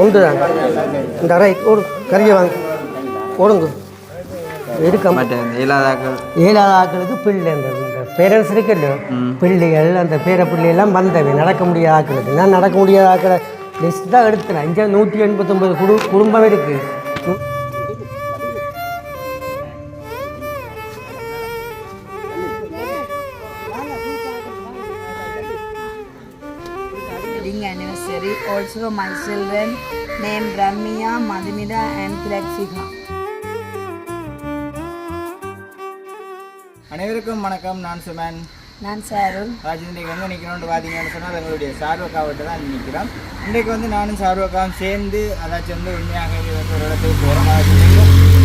ஒன்று தான் இந்த அரை ஓடு கறியை வாங்க ஓடுங்க இருக்க மற்ற இந்த இல்லாதாக்கள் ஏழாவது ஆட்களுக்கு பிள்ளை அந்த பேரண்ட்ஸ் இருக்குல்ல பிள்ளைகள் அந்த பேர பிள்ளையெல்லாம் வந்தவை. நடக்க முடியாத ஆட்களுக்கு. நான் நடக்க முடியாத ஆட்களை? லிஸ்ட் தான் எடுத்துனேன் இங்கே நூற்றி எண்பத்தொம்பது குடு குடும்பம் இருக்குது Also, my children named Ramya, Madhumida, and Tilakshika. அனைவருக்கும் வணக்கம். நான் சுமன். நான் சாருல். இன்றைக்கு வந்து நிற்கிறோம்னு பார்த்தீங்கன்னு சொன்னால் எங்களுடைய சார்வக்காவிட்ட தான் நிற்கிறோம். இன்றைக்கு வந்து நானும் சார்வக்காவும் சேர்ந்து அதாச்சும் வந்து உண்மையாக ஒரு இடத்துக்கு போகிறோம்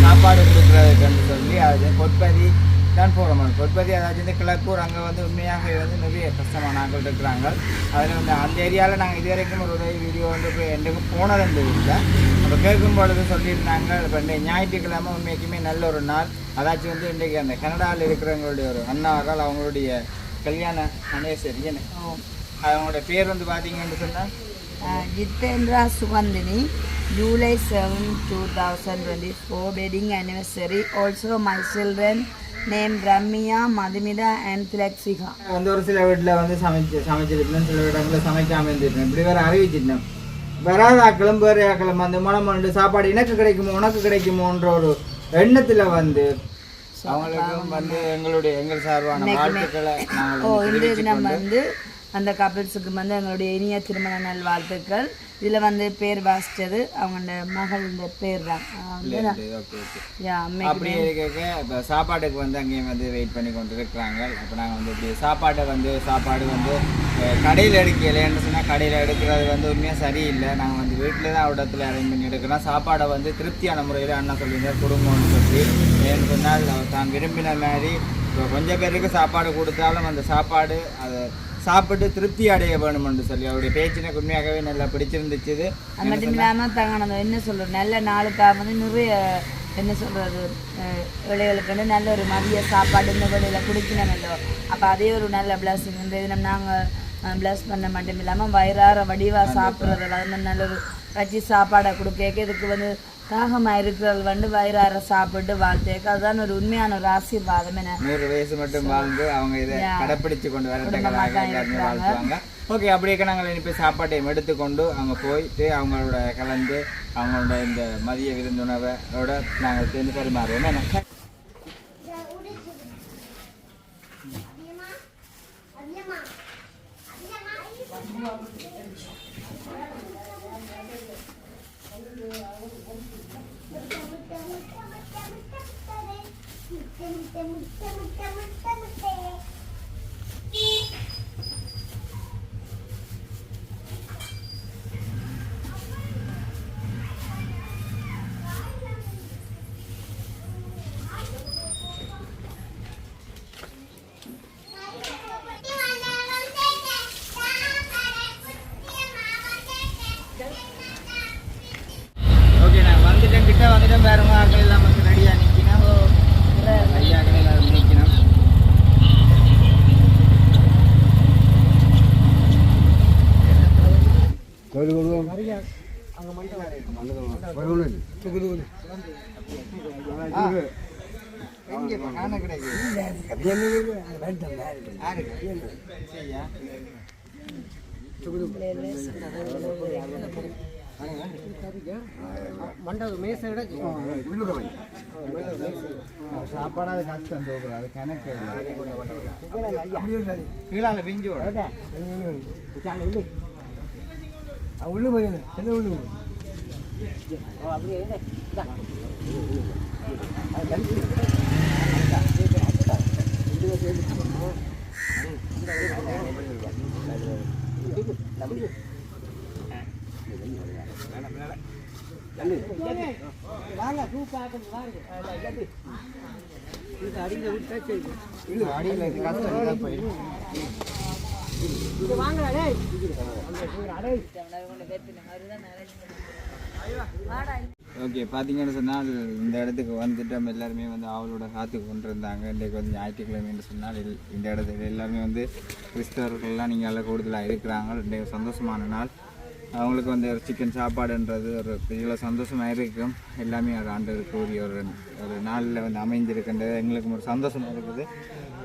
சாப்பாடு கொடுக்குறதுக்குன்னு சொல்லி அது பொற்பதி தான் போகிறோம் பொற்பதி அதாச்சும் வந்து கிழக்கூர் அங்கே வந்து உண்மையாக வந்து நிறைய கஷ்டமான ஆட்கள் இருக்கிறாங்க. அதில் வந்து அந்த ஏரியாவில் நாங்கள் இது வரைக்கும் ஒரு உதவி வீடியோ வந்து எண்டுக்கும் போனது இல்லை. அப்போ கேட்கும் பொழுது சொல்லியிருந்தாங்க இப்போ இந்த ஞாயிற்றுக்கிழமை உண்மைக்குமே நல்ல ஒரு நாள். அதாச்சும் வந்து இன்றைக்கு அந்த கனடாவில் இருக்கிறவங்களுடைய ஒரு அண்ணாவார்கள் அவங்களுடைய கல்யாண அனேசரி என்ன அவங்களோட பேர் வந்து பார்த்தீங்கன்னு சொன்னால் uh, Jitendra Sugandhini, July 7, 2024, wedding anniversary. Also, my children named Ramya, Madhumida, and Tilakshika. வந்து ஒரு சில வீட்டில் வந்து சமைச்சு சமைச்சிருக்கணும் சில இடங்களில் சமைக்காம இருந்திருக்கணும் இப்படி வேறு அறிவிச்சிருந்தோம் வராத ஆக்களும் வேறு ஆக்களும் அந்த மனம் வந்து சாப்பாடு எனக்கு கிடைக்குமோ உனக்கு கிடைக்குமோன்ற ஒரு எண்ணத்தில் வந்து அவங்களுக்கும் வந்து எங்களுடைய எங்கள் சார்பான வாழ்த்துக்களை ஓ இந்த தினம் வந்து அந்த கப்பிள்ஸுக்கு வந்து எங்களுடைய இனிய திருமண நல் வாழ்த்துக்கள் இதில் வந்து பேர் வாசித்தது அவங்களோட மகளோட பேர் தான். அப்படியே இருக்க இப்போ சாப்பாட்டுக்கு வந்து அங்கேயும் வந்து வெயிட் பண்ணி கொண்டு இருக்கிறாங்க அப்போ நாங்கள் வந்து இப்படி சாப்பாட்டை வந்து சாப்பாடு வந்து கடையில் எடுக்கலைன்னு சொன்னால் கடையில் எடுக்கிறது வந்து உண்மையாக சரியில்லை. நாங்கள் வந்து வீட்டில் தான் இடத்துல அரேஞ்ச் பண்ணி எடுக்கிறோம். சாப்பாடை வந்து திருப்தியான முறையில் அண்ணா சொல்லியிருந்தார் குடும்பம்னு சொல்லி. ஏன்னு சொன்னால் தான் விரும்பின மாதிரி இப்போ கொஞ்சம் பேருக்கு சாப்பாடு கொடுத்தாலும் அந்த சாப்பாடு சாப்பிட்டு திருப்தி அடைய வேணும்னு சொல்லி அவருடைய பேச்சு எனக்கு உண்மையாகவே நல்லா பிடிச்சிருந்துச்சு அது மட்டும் இல்லாமல் தங்கணும் என்ன சொல்கிறது நல்ல நாளுக்காக வந்து நிறைய என்ன சொல்கிறது இளைகளுக்கு நல்ல ஒரு மதிய சாப்பாடு இந்த வேலையில் குடிக்கணுமல்லோ. அப்போ அதே ஒரு நல்ல பிளஸிங் இந்த தினம் நாங்கள் பிளஸ் பண்ண மட்டும் இல்லாமல் வயிறார வடிவாக சாப்பிட்றதில் அது மாதிரி நல்ல ஒரு வச்சு சாப்பாடை கொடுக்க இதுக்கு வந்து தாகமாக இருக்கிறது வந்து வயிறார சாப்பிட்டு வாழ்த்தேக்க அதுதான் ஒரு உண்மையான ஒரு ஆசீர்வாதம் என்ன நூறு வயசு மட்டும் வாழ்ந்து அவங்க இதை கடைப்பிடிச்சு கொண்டு வரட்டங்களாக எல்லாருமே வாழ்த்துவாங்க. ஓகே அப்படியே நாங்கள் இனிப்பே சாப்பாட்டையும் எடுத்துக்கொண்டு அவங்க போயிட்டு அவங்களோட கலந்து அவங்களோட இந்த மதிய விருந்துணவோட நாங்கள் சேர்ந்து பரிமாறுவோம். என்ன ஓகே நான் வந்துட்டேன் கிட்ட வந்துட்டேன் வேற ஆட்கள் எல்லாம் வந்து ரெடியாக நிற்கணும் ஐயாக்கள் எல்லாரும் நிற்கணும் எங்கே காண கிடைக்குது யாருக்கு? சரியா? மண்டபம் மேசை விட சாப்பாடாது கஷ்டம் தோக்குறோம் அது கணக்கு கீழால பிஞ்சு உள்ளு போயிருங்க என்ன உள்ளு அடியில் கஷ்டம் இதாக போயிடும் ஓகே பார்த்தீங்கன்னு சொன்னால் இந்த இடத்துக்கு வந்துட்டோம் எல்லாருமே வந்து அவளோட காத்து கொண்டு இருந்தாங்க இன்றைக்கு வந்து ஞாயிற்றுக்கிழமைன்னு சொன்னால் இந்த இடத்துல எல்லாருமே வந்து கிறிஸ்தவர்கள்லாம் நீங்கள் எல்லாம் கூடுதலாக இருக்கிறாங்க. இன்றைக்கு சந்தோஷமான நாள். அவங்களுக்கு வந்து ஒரு சிக்கன் சாப்பாடுன்றது ஒரு பெரிய சந்தோஷமாக இருக்கும். எல்லாமே ஒரு ஆண்டவருக்கு உரிய ஒரு ஒரு நாளில் வந்து அமைஞ்சிருக்கின்றது எங்களுக்கு ஒரு சந்தோஷமாக இருக்குது.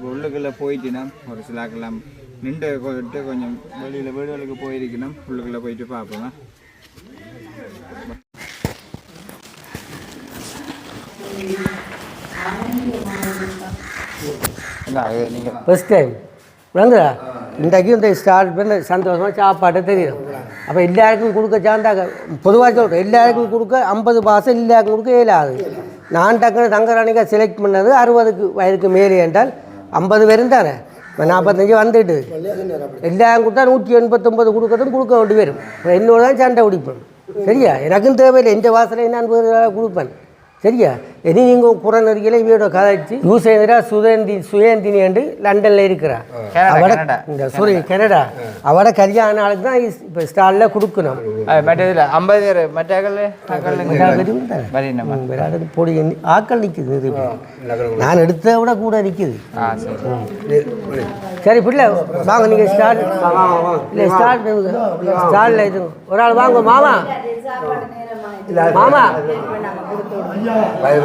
உள்ளுக்குள்ளே போயிட்டுனா ஒரு சிலாக்கெல்லாம் நின்று போயிட்டு கொஞ்சம் வெளியில் வீடுகளுக்கு போயிருக்கணும் உள்ளுக்குள்ளே போயிட்டு பார்ப்போம்? ஃபஸ்ட் டைம் விளங்குதா இன்றைக்கு இந்த ஸ்டார்ட் பண்ண சந்தோஷமாக சாப்பாடு தெரியும். அப்போ எல்லாருக்கும் கொடுக்க சார்ந்தாங்க. பொதுவாக சொல்கிறேன் எல்லாருக்கும் கொடுக்க ஐம்பது பாசம் எல்லாருக்கும் கொடுக்க இயலாது நான் டக்குனு தங்கராணிக்கா செலக்ட் பண்ணது அறுபதுக்கு வயதுக்கு மேலே என்றால் ஐம்பது பேரும் தானே? இப்போ நாற்பத்தஞ்சு வந்துட்டு. எல்லாரும் கொடுத்தா நூற்றி எண்பத்தொம்பது கொடுக்கறதும் கொடுக்க வேண்டி வரும் இப்போ என்னோட தான் சண்டை பிடிப்பேன் சரியா? எனக்கும் தேவையில்லை. எந்த வாசலை நான் கொடுப்பேன். சரியா? இனி நீங்கள் புறநெறிகளை இவையோட கதைச்சு யூசேந்திரா சுதேந்தி சுயந்தினி என்று லண்டனில் இருக்கிறா அவட இந்த சுரி கனடா. அவட கல்யாண நாளுக்கு தான் இப்போ ஸ்டாலில் கொடுக்கணும். மற்ற ஐம்பது பேர் மற்ற பொடி ஆக்கள் நிற்குது இது நான் எடுத்ததை விட கூட நிற்குது சரி. சரி பிள்ளை வாங்க நீங்கள் ஸ்டார்ட் இல்லை ஸ்டார்ட் ஸ்டாலில் இது ஒரு ஆள் வாங்க மாமா. மாமா.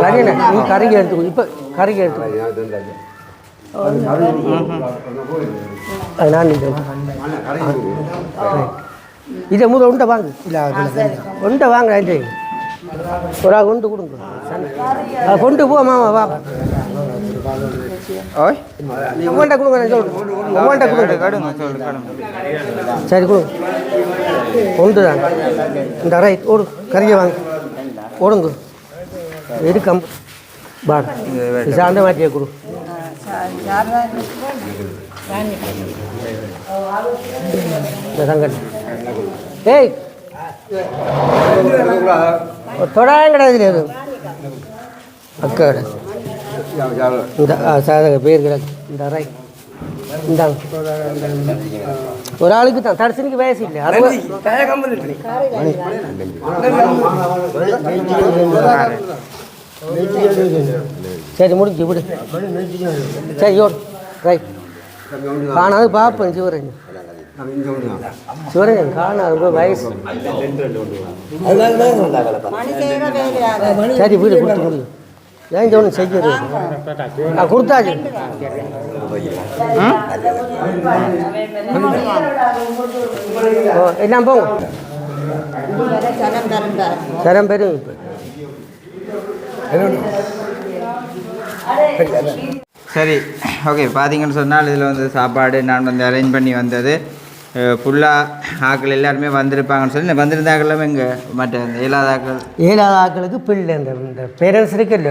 வரீண்ணே நீ கறிக்கு எடுத்துக்கோ இப்போ கறிக்கு எடுத்துக்கோ நான் இதை முதல் உண்டை வாங்க. இல்லை உண்டை வாங்க ஆண்டி ஒரு ஆள் கொண்டு கொடுங்க. கொண்டு போ மாமா வா. ஓய். உங்கள்கிட்ட கொடுங்க நான் சொல்கிறேன் உங்கள்கிட்ட கொடுங்க. கடுங்க கடுங்க சரி கொடு. கொண்டு தான் இந்த ரைட் ஓடு. கறியை வாங்க. ஓடுங்க. கொடு இந்த சங்கட் ஏய் தொடாயம் கிடையாது இது அக்கா கடை இந்த ஆ, சாதக பேர் கிடக்கு இந்த ரைட் இந்தாங்க. ஒரு ஆளுக்கு தான். தரிசனிக்கு வயசு இல்லை. சரி முடிஞ்சு விடு. சரி ஓடு ரைட் காணாது பார்ப்பேன் சிவரஞ்சன் சிவரஞ்சன் காணாது ரொம்ப வயசு. சரி வீடு கொடுத்து முடியும் ஏன் ஒன்று செய்யுது நான் கொடுத்தாச்சு. ஓ என்ன போங்க. சரம் பெரும் சரி ஓகே. பார்த்தீங்கன்னு சொன்னால் இதில் வந்து சாப்பாடு நான் வந்து அரேஞ்ச் பண்ணி வந்தது. ஃபுல்லாக ஆக்கள் எல்லாருமே வந்திருப்பாங்கன்னு சொல்லி வந்திருந்தாக்களும் இங்கே மற்ற இந்த இயலாதாக்கள் ஏழாவது ஆட்களுக்கு பிள்ளை அந்த இந்த பேரண்ட்ஸ் இருக்குல்ல.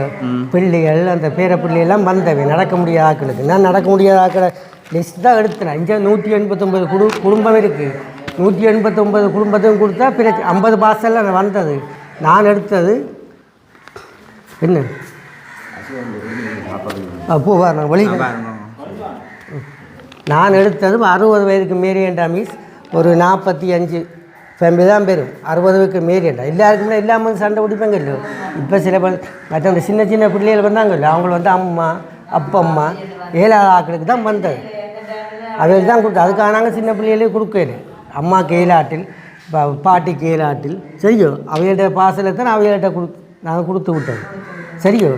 பிள்ளைகள் அந்த பேர பிள்ளையெல்லாம் வந்தவை நடக்க முடியாத ஆட்களுக்கு நான் நடக்க முடியாத ஆக்களை லிஸ்ட் தான் எடுத்தேன் இங்கே நூற்றி எண்பத்தொம்பது குடு குடும்பம் இருக்குது நூற்றி எண்பத்தொம்பது குடும்பத்தையும் கொடுத்தா பிரச்சனை ஐம்பது பாசலில் வந்தது. நான் எடுத்தது என்ன அப்போ நான் வழி நான் எடுத்தது அறுபது வயதுக்கு மீறியண்டா மீஸ் ஒரு நாற்பத்தி அஞ்சு. ஃபேமிலி தான் பெரும். அறுபது வயதுக்கு மீறியண்டா எல்லாருக்குமே இல்லாமல் சண்டை பிடிப்பாங்க இல்லையோ? இப்போ சில பேர் மற்ற அந்த சின்ன சின்ன பிள்ளைகள் வந்தாங்க இல்லை அவங்கள வந்து அம்மா அப்பம்மா ஏழாவது ஆக்களுக்கு தான் வந்தது. அதுக்கு தான் கொடுத்து அதுக்காக நாங்கள் சின்ன பிள்ளைகளே கொடுக்கல. அம்மா கேலாட்டில் பாட்டி கேலாட்டில் சரியோ? அவையிட்ட பாசலத்தை நான் அவையிட்ட கொடு நாங்கள் கொடுத்து விட்டோம் சரியோ?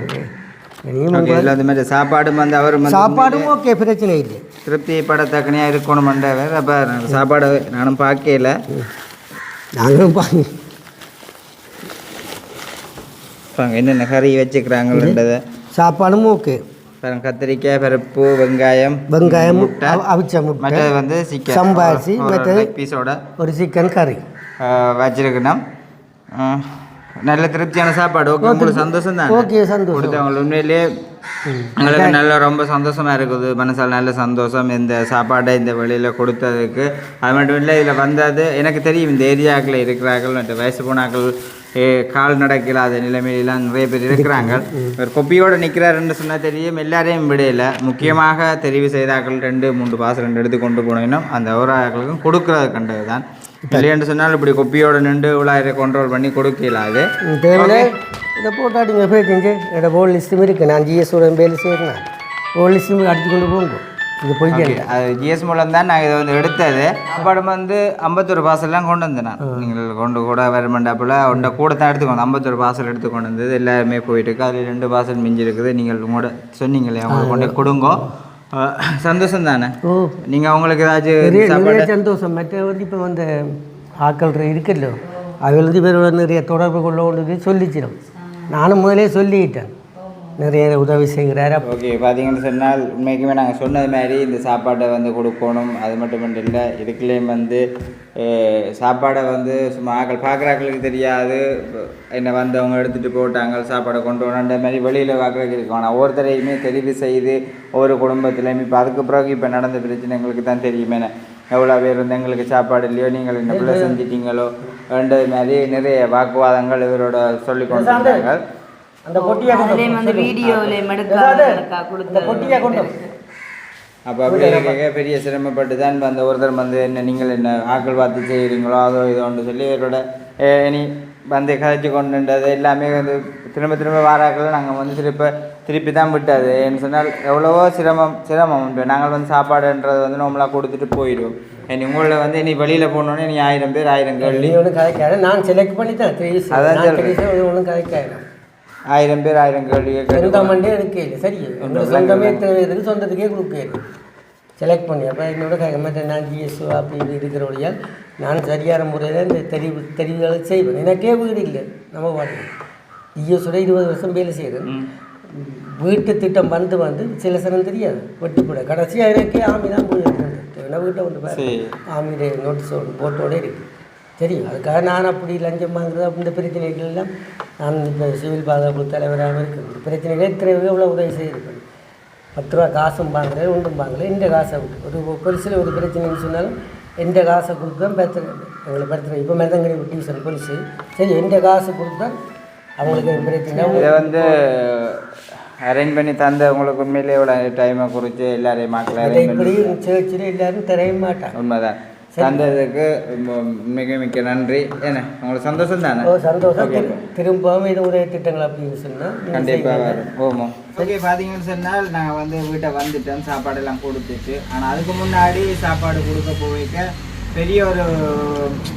மாதிரி சாப்பாடும் வந்து அவர் வந்து சாப்பாடும் ஓகே பிரச்சனை இல்லை. திருப்தி படத்தக்கனையாக இருக்கணுமெண்டவர் அப்போ சாப்பாடு நானும் பார்க்கல நாங்களும் பாங்க என்னென்ன கறி வச்சுக்கிறாங்கன்றதை. சாப்பாடும் ஓகே. கத்திரிக்காய் பருப்பு வெங்காயம் வெங்காயம் முட்டை அவ- அவிச்ச முட்டை மற்றது வந்து சிக்கன். சம்பாரிசி, மற்றது- பீஸோட ஒரு சிக்கன் கறி. வச்சிருக்கணும். நல்ல திருப்தியான சாப்பாடு. ஓகே உங்களுக்கு சந்தோஷம் தான் ஓகே சந்தோஷம். உண்மையிலேயே எங்களுக்கு நல்ல ரொம்ப சந்தோஷமா இருக்குது. மனசால் நல்ல சந்தோஷம். இந்த சாப்பாடை இந்த வெளியில் கொடுத்ததுக்கு. அது மட்டும் இல்லை இதில் வந்தது எனக்கு தெரியும் இந்த ஏரியாக்களில் இருக்கிறார்கள் மற்ற வயசு போனாக்கள் ஏ, கால் நடக்கலாத நிலைமையெல்லாம் நிறைய பேர் இருக்கிறாங்க. ஒரு கொப்பியோடு நிற்கிறாருன்னு சொன்னால் தெரியும் எல்லாரையும் விடையில முக்கியமாக தெரிவு செய்தாக்கள் ரெண்டு மூன்று பாசம் ரெண்டு எடுத்து கொண்டு போனோம் அந்த ஒரு ஆக்களுக்கும் கொடுக்கறது கண்டது தான் இல்லைன்னு சொன்னால் இப்படி கொப்பியோட நின்று இவ்வளோ கண்ட்ரோல் பண்ணி கொடுக்கலாது. இதை போட்டாட்டிங்க போயிட்டீங்க. என்னோட போல் லிஸ்ட்டும் இருக்குது நான் ஜிஎஸோட பேர் சேர்க்கணும் போல் லிஸ்ட்டும் அடிச்சு கொண்டு போங்க இது பொய் அது ஜிஎஸ் மூலம் தான் நான் இதை வந்து எடுத்தது. சாப்பாடு வந்து ஐம்பத்தொரு பார்சல்லாம் கொண்டு வந்தேன் நான். நீங்கள் கொண்டு கூட வரமாட்டாப்புல உண்ட கூட தான் எடுத்துக்கோங்க. ஐம்பத்தொரு பார்சல் எடுத்து கொண்டு வந்தது எல்லாருமே போயிட்டு இருக்கு அதில் ரெண்டு பார்சல் மிஞ்சி இருக்குது நீங்கள் கூட சொன்னீங்களே அவங்களுக்கு கொண்டு கொடுங்கோ. சந்தோஷம் தானே? ஓ. நீங்கள் அவங்களுக்கு ஏதாச்சும் சந்தோஷம். மற்ற வந்து இப்போ வந்து ஆக்கள் இருக்குல்ல. வந்து இவரோட நிறைய தொடர்பு கொள்ள கொண்டு சொல்லிச்சிடும் நானும் முதலே சொல்லிட்டேன். நிறைய உதவி செய்கிறார். ஓகே பார்த்தீங்கன்னு சொன்னால் உண்மைக்குமே நாங்கள் சொன்னது மாதிரி இந்த சாப்பாட்டை வந்து கொடுக்கணும். அது மட்டும் இல்லை இதுக்குள்ளேயும் வந்து சாப்பாடை வந்து சும்மா ஆக்கள் பார்க்குறாக்களுக்கு தெரியாது. என்ன வந்தவங்க எடுத்துகிட்டு போட்டாங்க சாப்பாடை கொண்டு வரணுன்ற மாதிரி வெளியில் பார்க்குறதுக்கு இருக்கும். ஆனால் ஒவ்வொருத்தரையுமே தெரிவு செய்து ஒவ்வொரு குடும்பத்துலையுமே இப்போ அதுக்கு பிறகு இப்போ நடந்த பிரச்சனை எங்களுக்கு தான் தெரியுமே எவ்வளோ பேர் வந்து எங்களுக்கு சாப்பாடு இல்லையோ நீங்கள் என்ன பிள்ளை செஞ்சிட்டீங்களோ வேண்டது மாதிரி நிறைய வாக்குவாதங்கள் இவரோட சொல்லி கொண்டாங்க அந்த பொட்டியை அதுலேயும் வந்து வீடியோவில் எடுக்க கொடுத்து அப்போ அப்படி இருக்க பெரிய சிரமப்பட்டு தான் அந்த ஒருத்தர் வந்து என்ன நீங்கள் என்ன ஆக்கள் பார்த்து செய்கிறீங்களோ அதோ இதோன்னு சொல்லி இவரோட இனி வந்து கதைச்சு கொண்டுன்றது எல்லாமே வந்து திரும்ப திரும்ப வாராக்கள் நாங்கள் வந்து திருப்ப திருப்பி தான் விட்டது. ஏன்னு சொன்னால் எவ்வளவோ சிரமம் சிரமம் உண்டு. நாங்கள் வந்து சாப்பாடுன்றது வந்து நம்மளாக கொடுத்துட்டு போயிடுவோம். இனி உங்களில் வந்து இனி வெளியில் போனோன்னே நீ ஆயிரம் பேர் ஆயிரம் கேள்வி. ஒன்றும் கதைக்காத. நான் செலக்ட் பண்ணி தான் த்ரீ அதான் ஒன்றும் கதைக்காத. ஆயிரம் பேர் ஆயிரம் கேள்வி கேட்டு சொந்த மண்டே எடுக்க இல்லை சரி. சொந்தமே பேருக்கு சொந்தத்துக்கே கொடுக்க செலக்ட் பண்ணி. அப்போ என்னோட க- மற்ற நான் ஜிஎஸ் அப்படி இப்படி இருக்கிறபடியால் நான் சரியான முறையில் இந்த தெரிவு தெரிவுகளை செய்வேன். எனக்கே வீடு இல்லை. நம்ம பாட்டு ஜிஎஸோட இருபது வருஷம் வேலை செய்கிறேன் வீட்டு திட்டம் வந்து வந்து சில சனம் தெரியாது. வெட்டுப்பட கடைசியாக எனக்கே ஆமி தான் போயிருக்கேன் வீட்டை வந்து ஆமியுடைய நோட்டீஸ் போட்டோட இருக்குது தெரியும். அதுக்காக நான் அப்படி லஞ்சம் வாங்குறது இந்த பிரச்சனைகள் எல்லாம் நான் இப்போ சிவில் பாதுகாப்பு தலைவராக இருக்கேன் இந்த பிரச்சனைகள் இத்தனை எவ்வளோ உதவி செய்திருப்பேன் பத்து ரூபா காசும் வாங்குறேன் ஒன்றும் வாங்கல. இந்த காசை ஒரு பொலிசில் ஒரு பிரச்சனைன்னு சொன்னாலும் எந்த காசை கொடுத்து தான் பிரச்சனை எங்களை பிரச்சனை இப்போ மருதங்கடி டிவிஷன் பொலிசு சரி எந்த காசு கொடுத்தா அவங்களுக்கு பிரச்சனை? இதை வந்து அரேஞ்ச் பண்ணி தந்த உங்களுக்கு உண்மையிலே இவ்வளோ டைமை குறித்து எல்லாரையும் பண்ணி இப்படி சேர்ச்சில் எல்லாரும் தெரிய மாட்டாங்க. உண்மைதான். தந்ததுக்கு ம- மிக மிக்க நன்றி. என்ன உங்களுக்கு சந்தோஷம் தானே? சந்தோஷம். திரு- திரும்பவும் இது உதவி திட்டங்கள் அப்படின்னு சொன்னால் கண்டிப்பாக வரும். ஓமோ ஓகே பார்த்தீங்கன்னு சொன்னால் நாங்கள் வந்து வீட்டை வந்துட்டோம் சாப்பாடெல்லாம் கொடுத்துட்டு. ஆனால் அதுக்கு முன்னாடி சாப்பாடு கொடுக்க போய்க்க பெரிய ஒரு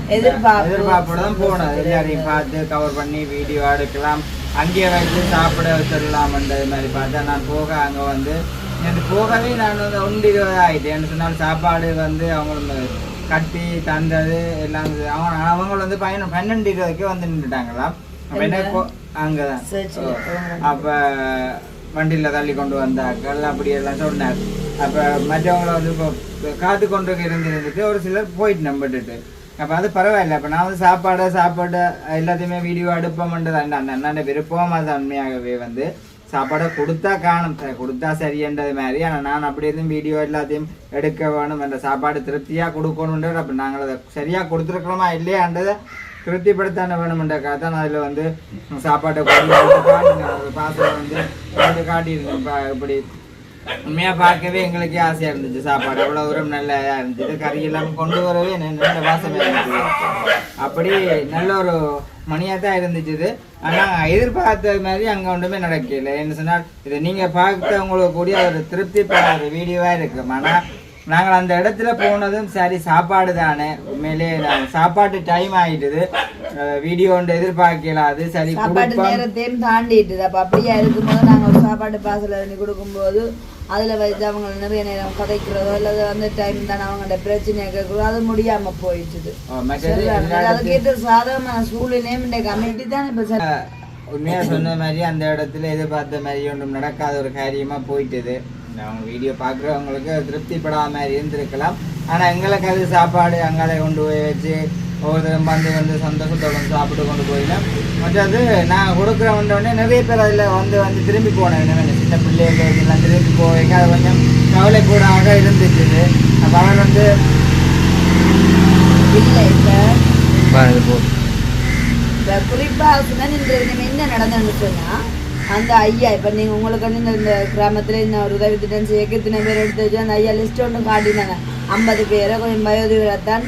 எதிர்பார்ப்பு. எதிர்பார்ப்போட தான் போனது எல்லாரையும் பார்த்து கவர் பண்ணி வீடியோ எடுக்கலாம். அங்கேயே வச்சு சாப்பிட வச்சிடலாம்ன்றது மாதிரி பார்த்தா நான் போக அங்கே வந்து எனக்கு போகவே நான் வந்து ஒன்று இருபது ஆகிட்டேன் என்ன சொன்னால் சாப்பாடு வந்து அவங்க கட்டி தந்தது எல்லாம். அவங்க அவங்க வந்து பையன் பன்னெண்டு இருபதுக்கே வந்து நின்றுட்டாங்களாம் அப்போ என்ன அங்கே தான் சர்ச்சில் அப்போ வண்டியில் தள்ளி கொண்டு வந்தாக்கள் அப்படி எல்லாம் சொன்னார். அப்போ மற்றவங்கள வந்து இப்போ காத்து கொண்டு இருந்துட்டு ஒரு சிலர் போயிட்டு நம்பிட்டுட்டு. அப்போ அது பரவாயில்ல. அப்போ நான் வந்து சாப்பாடு சாப்பாடு எல்லாத்தையுமே வீடியோ எடுப்போம்ன்றது அந்த அண்ணாண்ட விருப்பம் அது உண்மையாகவே வந்து சாப்பாடை கொடுத்தா காணும். கொடுத்தா சரியன்றது மாதிரி. ஆனால் நான் அப்படி இருந்தும் வீடியோ எல்லாத்தையும் எடுக்க வேணும் அந்த சாப்பாடு திருப்தியாக கொடுக்கணுன்ற அப்போ நாங்கள் அதை சரியாக கொடுத்துருக்கணுமா இல்லையான்றதை திருப்திப்படுத்தான வேணுமென்றக்காக தான் அதில் வந்து சாப்பாட்டை கொடுத்து பாத்திரம் வந்து வந்து காட்டியிருந்தேன். இப்படி உண்மையாக பார்க்கவே எங்களுக்கே ஆசையாக இருந்துச்சு. சாப்பாடு அவ்வளோ தூரம் நல்லா இருந்துச்சு. கறி எல்லாம் கொண்டு வரவே நல்ல வாசமாக இருந்துச்சு. அப்படி நல்ல ஒரு மணியாக தான் இருந்துச்சு ஆனால் எதிர்பார்த்த மாதிரி அங்கே ஒன்றுமே நடக்கல. என்ன சொன்னால் இதை நீங்கள் பார்த்தவங்களுக்கு கூடிய ஒரு திருப்திப்படாத வீடியோவாக இருக்கும். ஆனால் நாங்கள் அந்த இடத்துல போனதும் சரி சாப்பாடு தானே. உண்மையிலே சாப்பாட்டு டைம் ஆயிட்டுது. வீடியோ ஒன்று எதிர்பார்க்கலாது சரி சாப்பாட்டு நேரத்தையும் தாண்டிட்டுது. அப்போ அப்படியே இருக்கும்போது நாங்கள் ஒரு சாப்பாடு பார்சல் பண்ணி கொடுக்கும்போது அதில் வச்சு அவங்க நிறைய நேரம் கதைக்கிறதோ அல்லது அந்த டைம் தானே அவங்களோட பிரச்சனையை கேட்குறதோ அது முடியாமல் போயிடுச்சுது. அஹ் மற்றது அதுக்கேற்ற சாதகமான சூழ்நிலையும் அமைதி தான் இப்போ உண்மையா சொன்ன மாதிரி அந்த இடத்துல எதிர்பார்த்த மாதிரி ஒன்றும் நடக்காத ஒரு காரியமா போயிட்டுது. அவங்க வீடியோ பார்க்குறவங்களுக்கு திருப்திப்படாத மாதிரி இருந்திருக்கலாம். ஆனால் எங்களுக்கு அது சாப்பாடு அங்காலே கொண்டு போய் வச்சு ஒவ்வொருத்தரும் வந்து வந்து சந்தோஷத்தோட வந்து சாப்பிட்டு கொண்டு போயிடலாம் மற்றது நான் கொடுக்குற உடனே நிறைய பேர் அதில் வந்து வந்து திரும்பி போனேன். என்ன சின்ன பிள்ளைகள் எல்லாம் திரும்பி போய் அது கொஞ்சம் கவலை கூடாக இருந்துச்சு. அப்போ அவர் வந்து இல்லை இப்போ போ. இப்போ குறிப்பாக சொன்னால் நம்ம என்ன நடந்ததுன்னு சொன்னால் அந்த ஐயா இப்போ நீங்கள் உங்களுக்கு வந்து இந்த- இந்த கிராமத்தில் இந்த ஒரு உதவி திட்டம் செய்ய எத்தனை பேர் எடுத்து வச்சு அந்த ஐயா லிஸ்ட் ஒன்று காட்டினாங்க. ஐம்பது பேரை கொஞ்சம் வயதுகளைத்தான்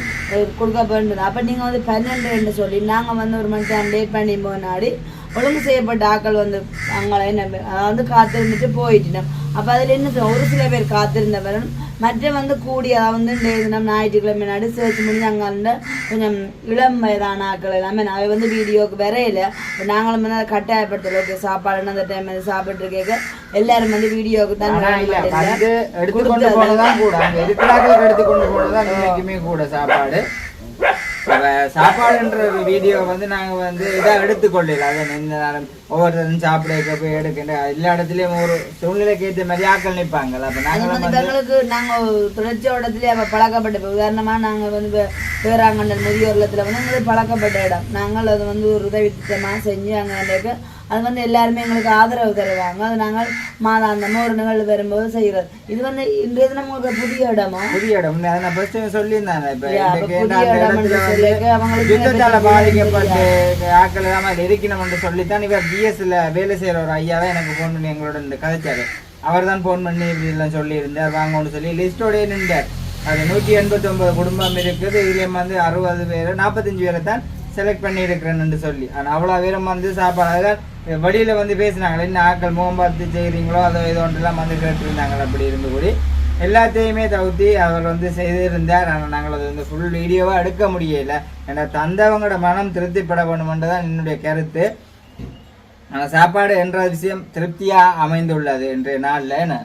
கொடுக்க வேண்டும் அப்போ நீங்கள் வந்து பன்னெண்டுன்னு சொல்லி நாங்கள் வந்து ஒரு மனுஷன் லேட் பண்ணி முன்னாடி ஒழுங்கு செய்யப்பட்ட ஆக்கள் வந்து அங்கே என்ன அதாவது காத்திருந்துட்டு போயிட்டோம் அப்போ அதில் என்ன ஒரு சில பேர் காத்திருந்தவரும் மற்ற வந்து கூடி வந்து இந்த தினம் ஞாயிற்றுக்கிழமை நாடு சேர்த்து முடிஞ்சு அங்கே கொஞ்சம் இளம் வயதான ஆட்கள் எல்லாமே அவை வந்து வீடியோக்கு வரையில. நாங்களும் வந்து கட்டாயப்படுத்தல. ஓகே சாப்பாடுன்னு அந்த டைம் வந்து சாப்பிட்டு கேட்க எல்லாரும் வந்து வீடியோவுக்கு தான் எடுத்துக்கொண்டு போனதான் கூட. எடுத்துக்கொண்டு போனதான் இன்னைக்குமே கூட சாப்பாடு. சாப்பாடுன்ற ஒரு வீடியோ வந்து நாங்க வந்து இதா எடுத்துக்கொள்ளல. அதை எந்த நேரம் ஒவ்வொருத்தரும் சாப்பிட போய் எடுக்கின்ற எல்லா இடத்துலயும் ஒரு சூழ்நிலைக்கு ஏற்ற மாதிரி ஆக்கள் நிற்பாங்கல்ல. அப்ப அது நாங்களும் வந்து வந்து எங்களுக்கு நாங்கள் தொடர்ச்சியோடத்துலேயே அவள் பழக்கப்பட்ட இப்போ உதாரணமாக நாங்கள் வந்து வேறாங்கண்டல் முதியோர் இல்லத்துல வந்து எங்களுக்கு பழக்கப்பட்ட இடம். நாங்கள் அது வந்து ஒரு உதவி திட்டமாக செஞ்சு அங்கே அது வந்து எல்லாருமே எங்களுக்கு ஆதரவு தருவாங்க. அது நாங்கள் மாதாந்தமாக ஒரு நிகழ்வு வரும்போது செய்கிறது. இது வந்து இன்றைய தினம் உங்களுக்கு புதிய இடமா? புதிய இடம். நான் ஃபர்ஸ்ட் சொல்லியிருந்தேன். இப்ப யுத்தத்தால பாதிக்கப்பட்டு ஆக்கள் எல்லாம் அதில் இருக்கணும்னு சொல்லித்தான் இவர் பிஎஸ்ல வேலை செய்யற ஒரு ஐயா தான் எனக்கு ஃபோன் பண்ணி எங்களோட இந்த கதைச்சாரு. அவர் தான் ஃபோன் பண்ணி இப்படிலாம் சொல்லியிருந்தார். வாங்கன்னு சொல்லி லிஸ்டோடய நின்றார். அது நூற்றி எண்பத்தி ஒன்பது குடும்பம் இருக்குது. இதுலேயும் வந்து அறுபது பேர் நாற்பத்தஞ்சு பேரை தான் செலக்ட் பண்ணி இருக்கிறேன்னு சொல்லி. ஆனால் அவ்வளோ பேரும் வந்து சாப்பாடு அதில் வழியில வந்து பேசினாங்களே என்ன ஆக்கள் முகம் பார்த்து செய்கிறீங்களோ அதோ இதோ ஒன்றெல்லாம் வந்து கேட்டிருந்தாங்க அப்படி இருந்து கூடி. எல்லாத்தையுமே தவிர்த்து அவர் வந்து செய்திருந்தார். ஆனால் நாங்கள் அது வந்து ஃபுல் வீடியோவாக எடுக்க முடியல. ஏன்னா தந்தவங்களோட மனம் திருப்திப்பட வேணுமென்று தான் என்னுடைய கருத்து. ஆனால் சாப்பாடு என்ற விஷயம் திருப்தியாக அமைந்துள்ளது இன்றைய நாளில் என்ன?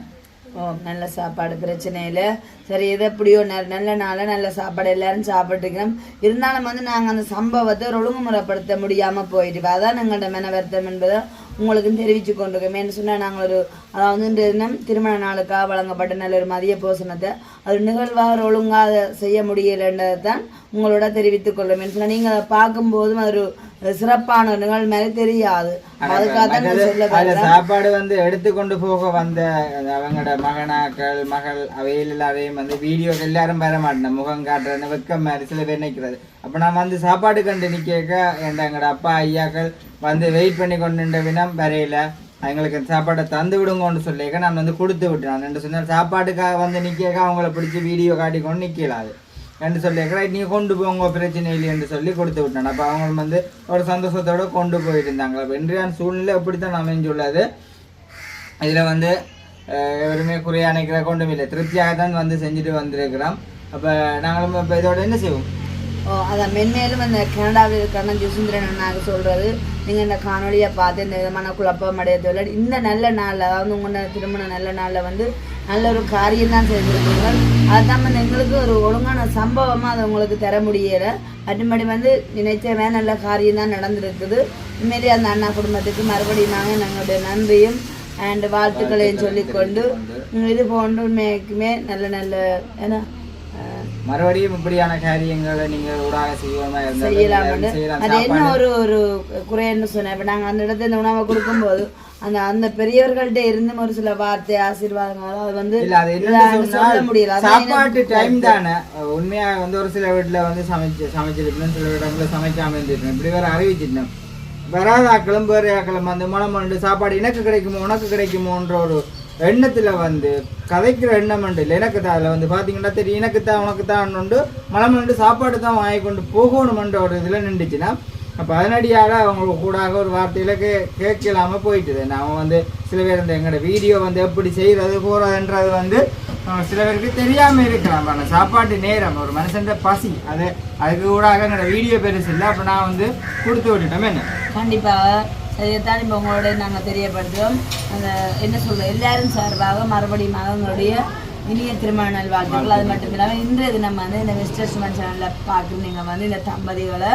ஓ நல்ல சாப்பாடு பிரச்சனை இல்லை சரி எது எப்படியோ நல்ல நாளில் நல்ல சாப்பாடு எல்லாரும் சாப்பிட்டுக்கிறோம் இருந்தாலும் வந்து நாங்கள் அந்த சம்பவத்தை ஒழுங்குமுறைப்படுத்த முடியாமல் போயிட்டு அதான் எங்கள்கிட்ட மென வருத்தம் என்பதை உங்களுக்கு தெரிவித்து கொண்டிருக்கோம். என்ன சொன்னால் நாங்கள் ஒரு அதாவது இன்றைய தினம் திருமண நாளுக்காக வழங்கப்பட்ட நல்ல ஒரு மதிய போசனத்தை அது நிகழ்வாக ஒழுங்காக அதை செய்ய முடியலைன்றதை தான் உங்களோட தெரிவித்துக் கொள்ளும். சொன்னால் நீங்கள் அதை பார்க்கும்போதும் அது ஒரு சிறப்பான நிகழ்வு மாதிரி தெரியாது. அதுக்காக சாப்பாடு வந்து எடுத்துக்கொண்டு போக வந்த அவங்களோட மகனாக்கள் மகள் அவையில் எல்லாரையும் வந்து வீடியோ எல்லாரும் வர மாட்டேன். முகம் காட்டுறேன்னு வெக்கம் மாதிரி சில பேர் நிற்கிறது அப்போ நான் வந்து சாப்பாடு கண்டு நிற்க எங்களோட அப்பா ஐயாக்கள் வந்து வெயிட் பண்ணி கொண்டு நின்ற வினம் வரையில எங்களுக்கு சாப்பாடை தந்து விடுங்கன்னு சொல்லிக்க நான் வந்து கொடுத்து விட்டேன் ரெண்டு சொன்னால் சாப்பாட்டுக்காக வந்து நிற்க அவங்கள பிடிச்சி வீடியோ காட்டிக்கொண்டு நிற்கலாது என்று சொல்லியிருக்கிற நீ கொண்டு போங்க பிரச்சனை இல்லை என்று சொல்லி கொடுத்து விட்டேன் அப்போ அவங்க வந்து ஒரு சந்தோஷத்தோட கொண்டு போயிட்டு இருந்தாங்க அப்போ இன்றைய சூழ்நிலை அப்படித்தான் அமைஞ்சுள்ளது இதில் வந்து எவருமே குறைய அணைக்கிற கொண்டும் இல்லை திருப்தியாக தான் வந்து செஞ்சுட்டு வந்திருக்கிறோம். அப்போ நாங்களும் இப்போ இதோட என்ன செய்வோம்? ஓ அதான் மென்மேலும் அந்த கனடாவில் இருக்கிற ஜெசுந்திரன் அண்ணாக்கு சொல்கிறது நீங்கள் இந்த காணொலியை பார்த்து இந்த விதமான குழப்பம் அடையதில்லை இந்த நல்ல நாளில் அதாவது உங்களோட திருமண நல்ல நாளில் வந்து நல்ல ஒரு காரியம் தான் செய்திருக்கீங்க. அதுதான் வந்து எங்களுக்கு ஒரு ஒழுங்கான சம்பவமாக அதை உங்களுக்கு தர முடியலை. மற்றபடி வந்து நினைச்சவே நல்ல காரியம் தான் நடந்திருக்குது. உண்மையிலேயே அந்த அண்ணா குடும்பத்துக்கு மறுபடியும் நாங்கள் எங்களுடைய நன்றியும் அண்ட் வாழ்த்துக்களையும் சொல்லிக்கொண்டு இது போன்று உண்மைக்குமே நல்ல நல்ல ஏன்னா மறுபடியும் இப்படியான காரியங்களை நீங்கள் ஊடாக செய்யலாம் அது என்ன ஒரு ஒரு குறைன்னு சொன்னேன். இப்போ நாங்கள் அந்த இடத்துல இந்த உணவை கொடுக்கும்போது அந்த அந்த பெரியவர்கள்ட்ட இருந்தும் ஒரு சில வார்த்தை ஆசீர்வாதங்கள் அது வந்து சொல்ல முடியல. சாப்பாட்டு டைம் தானே. உண்மையா வந்து ஒரு சில வீட்டுல வந்து சமைச்சு சமைச்சிருக்கணும். சில இடத்துல சமைக்காம இருந்திருக்கணும். இப்படி வேற அறிவிச்சிருந்தோம். வராத ஆக்களும் வேறு ஆக்களும் அந்த மனம் சாப்பாடு எனக்கு கிடைக்குமோ உனக்கு கிடைக்குமோன்ற ஒரு எண்ணத்தில் வந்து கதைக்கிற எண்ணம் உண்டு. இல்லை எனக்கு தான் அதில் வந்து பார்த்தீங்கன்னா தெரியும். எனக்கு தான் உனக்கு தான் உண்டு மலம் வந்து சாப்பாடு தான் வாங்கி கொண்டு போகணுமென்ற ஒரு இதில் நின்றுச்சுன்னா அப்போ அதனடியாக அவங்க கூடாக ஒரு வார்த்தையில் கே கேட்கலாமல் போயிட்டுது. நான் வந்து சில பேர் இந்த எங்களோட வீடியோ வந்து எப்படி செய்கிறது போகிறதுன்றது வந்து சில பேருக்கு தெரியாமல் இருக்கலாம். ஆனால் சாப்பாட்டு நேரம் ஒரு மனுஷன் பசி அது அதுக்கு கூடாக என்னோடய வீடியோ பெருசு இல்லை. அப்போ நான் வந்து கொடுத்து விட்டுட்டோம். என்ன? கண்டிப்பாக இதைத்தான் இப்போ உங்களோட நாங்கள் தெரியப்படுத்துகிறோம் அந்த என்ன சொல்ற எல்லாரும் சார்பாக மறுபடியும் அவங்களுடைய இனிய திருமண நல்வாழ்த்துக்கள். அது மட்டும் இல்லாமல் இன்றைய தினம் வந்து இந்த மிஸ்டர் சுமன் சேனலில் பார்க்குற நீங்கள் வந்து இந்த தம்பதிகளை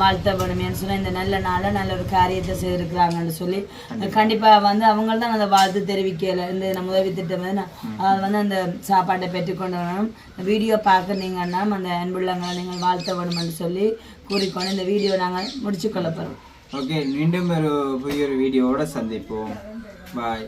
வாழ்த்த வேணுமேன்னு சொன்னால் இந்த நல்ல நாளில் நல்ல ஒரு காரியத்தை செய்திருக்கிறாங்கன்னு சொல்லி கண்டிப்பாக வந்து அவங்க தான் அந்த வாழ்த்து தெரிவிக்கல. இந்த நம்ம உதவி திட்டம் வந்து நான் அது வந்து அந்த சாப்பாட்டை பெற்றுக்கொண்டு வரணும். வீடியோ பார்க்குறீங்கன்னா அந்த அன்புள்ளங்களை நீங்கள் வாழ்த்த வேணும்னு சொல்லி கூறிக்கொண்டு இந்த வீடியோ நாங்கள் முடிச்சுக்கொள்ள போகிறோம் ஓகே மீண்டும் ஒரு புதிய ஒரு வீடியோவோட சந்திப்போம். பாய்